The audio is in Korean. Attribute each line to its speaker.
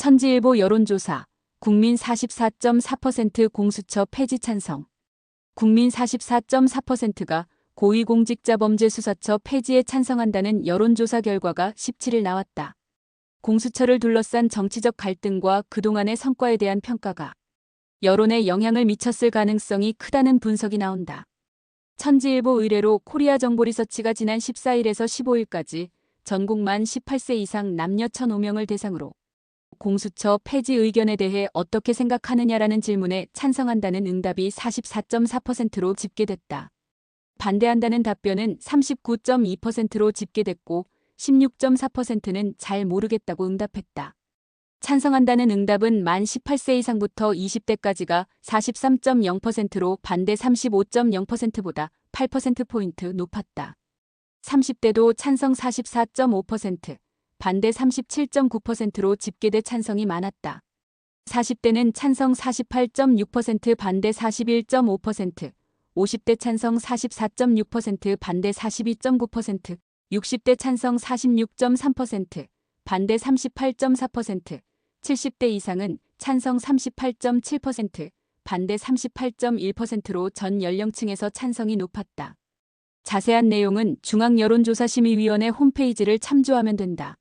Speaker 1: 천지일보 여론조사 국민 44.4% 공수처 폐지 찬성 국민 44.4%가 고위공직자범죄수사처 폐지에 찬성한다는 여론조사 결과가 17일 나왔다. 공수처를 둘러싼 정치적 갈등과 그동안의 성과에 대한 평가가 여론에 영향을 미쳤을 가능성이 크다는 분석이 나온다. 천지일보 의뢰로 코리아 정보리서치가 지난 14일에서 15일까지 전국 만 18세 이상 남녀 1,005명을 대상으로 공수처 폐지 의견에 대해 어떻게 생각하느냐라는 질문에 찬성한다는 응답이 44.4%로 집계됐다. 반대한다는 답변은 39.2%로 집계됐고 16.4%는 잘 모르겠다고 응답했다. 찬성한다는 응답은 만 18세 이상부터 20대까지가 43.0%로 반대 35.0%보다 8%포인트 높았다. 30대도 찬성 44.5%, 반대 37.9%로 집계돼 찬성이 많았다. 40대는 찬성 48.6%, 반대 41.5%, 50대 찬성 44.6%, 반대 42.9%, 60대 찬성 46.3%, 반대 38.4%, 70대 이상은 찬성 38.7%, 반대 38.1%로 전 연령층에서 찬성이 높았다. 자세한 내용은 중앙여론조사심의위원회 홈페이지를 참조하면 된다.